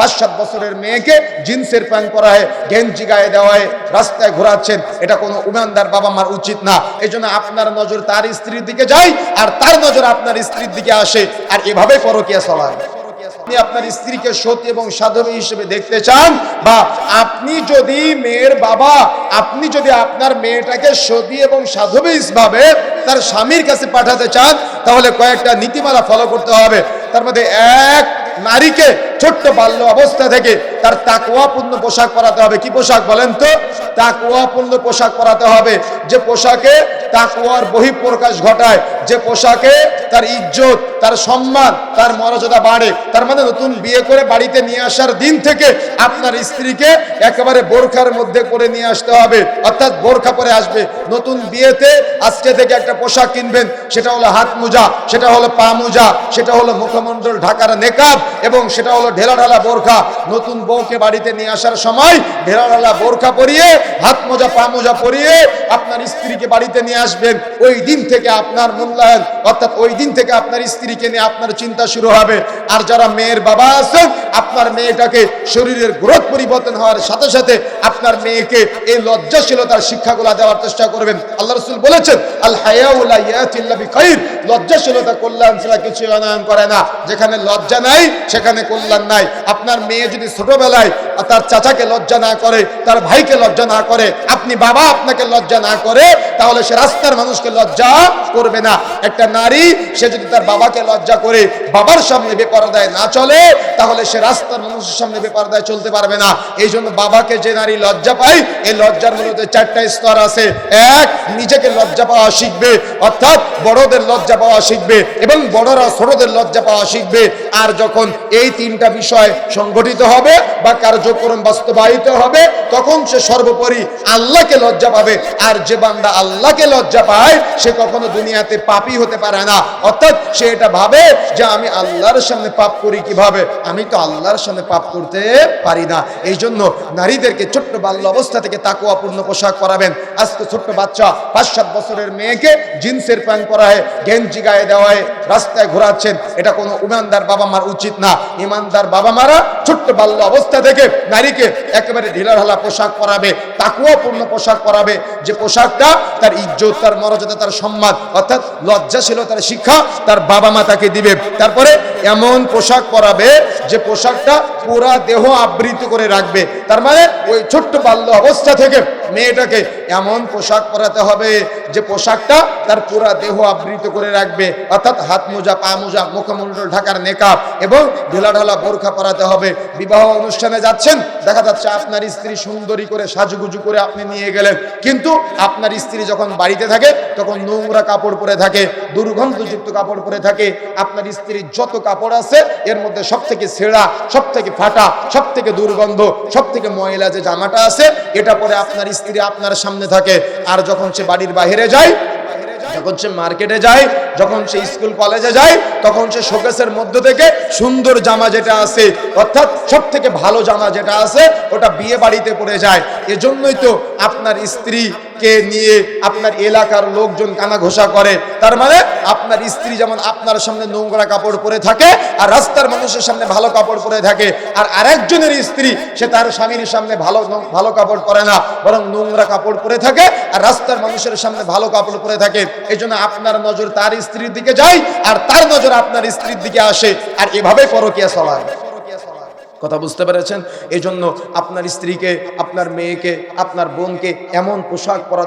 পাঁচ সাত বছরের মেয়েকে জিন্সের প্যান্ট পরা হয় গেঞ্জি গায়ে দেওয়া হয় রাস্তায় ঘোরাচ্ছেন, এটা কোনো উমানদার বাবা মার উচিত না। এই আপনার নজর তার স্ত্রীর দিকে যায়, আর তার নজর আপনার স্ত্রীর দিকে আসে, আর এভাবে পরকিয়া চলায়। আপনি আপনার স্ত্রীকে সতী এবং সাধবী হিসেবে দেখতে চান, বা আপনি যদি মেয়ের বাবা, আপনি যদি আপনার মেয়েটাকে সতী এবং সাধবী ভাবে তার স্বামীর কাছে পাঠাতে চান, তাহলে কয়েকটা নীতিমালা ফলো করতে হবে। তার মধ্যে এক, নারীকে ছোট্ট বাল্য অবস্থা থেকে তার তাকুয়াপূর্ণ পোশাক পরাতে হবে। কি পোশাক বলেন তো? তাকুয়াপূর্ণ পোশাক পরাতে হবে। যে পোশাকে তাকুয়ার বহিঃপ্রকাশ ঘটায়, যে পোশাকে তার ইজ্জত, তার সম্মান, তার মর্যাদা বাড়ে, তার মানে নতুন বিয়ে করে বাড়িতে নিয়ে আসার দিন থেকে আপনার স্ত্রীকে একেবারে বোরখার মধ্যে করে নিয়ে আসতে হবে। অর্থাৎ বোরখা পরে আসবে। নতুন বিয়েতে আজকে থেকে একটা পোশাক কিনবেন, সেটা হলো হাত মোজা সেটা হলো পা মোজা, সেটা হলো মুখমণ্ডল ঢাকার নেকাব, এবং সেটা হলো ঢেলা ঢালা বোরখা নতুন বউকে বাড়িতে নিয়ে আসার সময় ঢেলা ঢালা বোরখা পরিয়ে, হাত মোজা, পা মোজা পরিয়ে আপনার স্ত্রীকে বাড়িতে নিয়ে আসবেন। ওই দিন থেকে আপনার মূল্যায়ন, অর্থাৎ ওই দিন থেকে আপনার স্ত্রীকে নিয়ে আপনার চিন্তা শুরু হবে। আর যারা মেয়ের বাবা আছেন, আপনার মেয়েটাকে শরীরের গ্রোথ পরিবর্তন হওয়ার সাথে সাথে আপনার মেয়েকে এই লজ্জাশীলতার শিক্ষাগুলা দেওয়ার চেষ্টা করবেন। আল্লাহ রসুল বলেছেন, আল হায়াউলা লজ্জাশীলতা কল্যাণ ছাড়া কিছু অনায়ন করে না। যেখানে লজ্জা নাই, সেখানে কল্যাণ নাই। আপনার মেয়ে যদি ছোটবেলায় তার চাচাকে লজ্জা না করে, তার ভাইকে লজ্জা না করে, আপনি বাবা আপনাকে লজ্জা না করে, তাহলে সে রাস্তার মানুষকে লজ্জা করবে না। একটা নারী, সে যদি তার বাবাকে লজ্জা করে, বাবার সামনে বেপরদায় না চলে, তাহলে সে রাস্তার মানুষের সামনে বেপরদায় চলতে পারবে না। এই জন্য বাবাকে যে নারী লজ্জা পায়, এই লজ্জার মূলত চারটা স্তর আছে। এক, নিজেকে লজ্জা পাওয়া শিখবে, অর্থাৎ বড়দের লজ্জা পাওয়া শিখবে এবং বড়রা ছোটদের লজ্জা পাওয়া শিখবে। আর যখন এই তিনটা বিষয় সংগঠিত হবে বা কার্যক্রম বাস্তবায়িত হবে, তখন সে সর্বোপরি আল্লাহকে লজ্জা পাবে। আর যে বান্দা আল্লাহকে লজ্জা পায়, সে কখনো দুনিয়াতে পাপই হতে পারে না। অর্থাৎ সে এটা ভাবে যে আমি আল্লাহর সামনে পাপ করি কীভাবে? আমি তো আল্লাহর সামনে পাপ করতে পারি না। এই জন্য নারীদেরকে ছোট্ট বাল্য অবস্থা থেকে তাকুয়াপূর্ণ পোশাক পরাবেন। আজকে ছোট্ট বাচ্চা পাঁচ সাত বছরের মেয়েকে জিন্সের প্যান্ট হয় গেঞ্জি গায়ে দেওয়া হয় রাস্তায় ঘোরাচ্ছেন। এটা কোনো ইমানদার বাবা মার উচিত না। ইমানদার বাবা মারা ছোট্ট বাল্য অবস্থা থেকে নারীকে একেবারে ঢিলাঢালা পোশাক পরাবে তাকুয়াপূর্ণ পোশাক পরাবে। যে পোশাকটা তার ইজ্জত, তার মর্যাদা, তার সম্মান, অর্থাৎ লজ্জাশীলতার শিক্ষা তার বাবা মা তাকে দিবে। তারপরে এমন পোশাক পরাবে যে পোশাকটা পুরা দেহ আবৃত করে রাখবে। তার মানে ওই ছোট্ট বাল্য অবস্থা থেকে মেয়েটাকে এমন পোশাক পরাতে হবে যে পোশাকটা তার পুরা দেহ আবৃত করে রাখবে। অর্থাৎ হাত মোজা, পা মোজা, মুখমণ্ডল, ঢাকার নেকাব এবং ঢেলা ঢালা বোরখা পরাতে হবে। বিবাহ অনুষ্ঠানে যাচ্ছেন, দেখা যাচ্ছে আপনার স্ত্রী সুন্দরী করে সাজুগুজু করে আপনি নিয়ে গেলেন। কিন্তু আপনার স্ত্রী যখন বাড়িতে থাকে, তখন নোংরা কাপড় পরে থাকে। দুর্গন্ধযুক্ত কাপড় পরে থাকে। আপনার স্ত্রীর যত কাপড় আছে, এর মধ্যে সব থেকে ছেঁড়া সব থেকে ফাটা সব থেকে দুর্গন্ধ সব থেকে ময়লা যে জামাটা আছে, এটা পরে আপনার স্ত্রী আপনার সামনে থাকে। আর যখন সে বাড়ির বাইরে যায় যখন সে মার্কেটে যায়, যখন সে স্কুল কলেজে যায়, তখন সে শোকেসের মধ্য থেকে সুন্দর জামা যেটা আছে, অর্থাৎ সব থেকে ভালো জামা যেটা আছে, ওটা বিয়ে বাড়িতে পড়ে যায়। এজন্যই তো আপনার স্ত্রীকে নিয়ে আপনার এলাকার লোকজন কানা ঘোষা করে। তার মানে আপনার স্ত্রী যেমন আপনার সামনে নোংরা কাপড় পরে থাকে, আর রাস্তার মানুষের সামনে ভালো কাপড় পরে থাকে, আর আরেকজনের স্ত্রী, সে তার স্বামীর সামনে ভালো ভালো কাপড় পরে না, বরং নোংরা কাপড় পরে থাকে, আর রাস্তার মানুষের সামনে ভালো কাপড় পরে থাকে। এই আপনার নজর তার স্ত্রীর দিকে যায় আর তার নজর আপনার স্ত্রীর দিকে আসে আর এভাবে পরকিয়া চলায়। কথা বুঝতে পেরেছেন? এই জন্য আপনার স্ত্রীকে, আপনার মেয়েকে, আপনার বোনকে এমন পোশাক পরা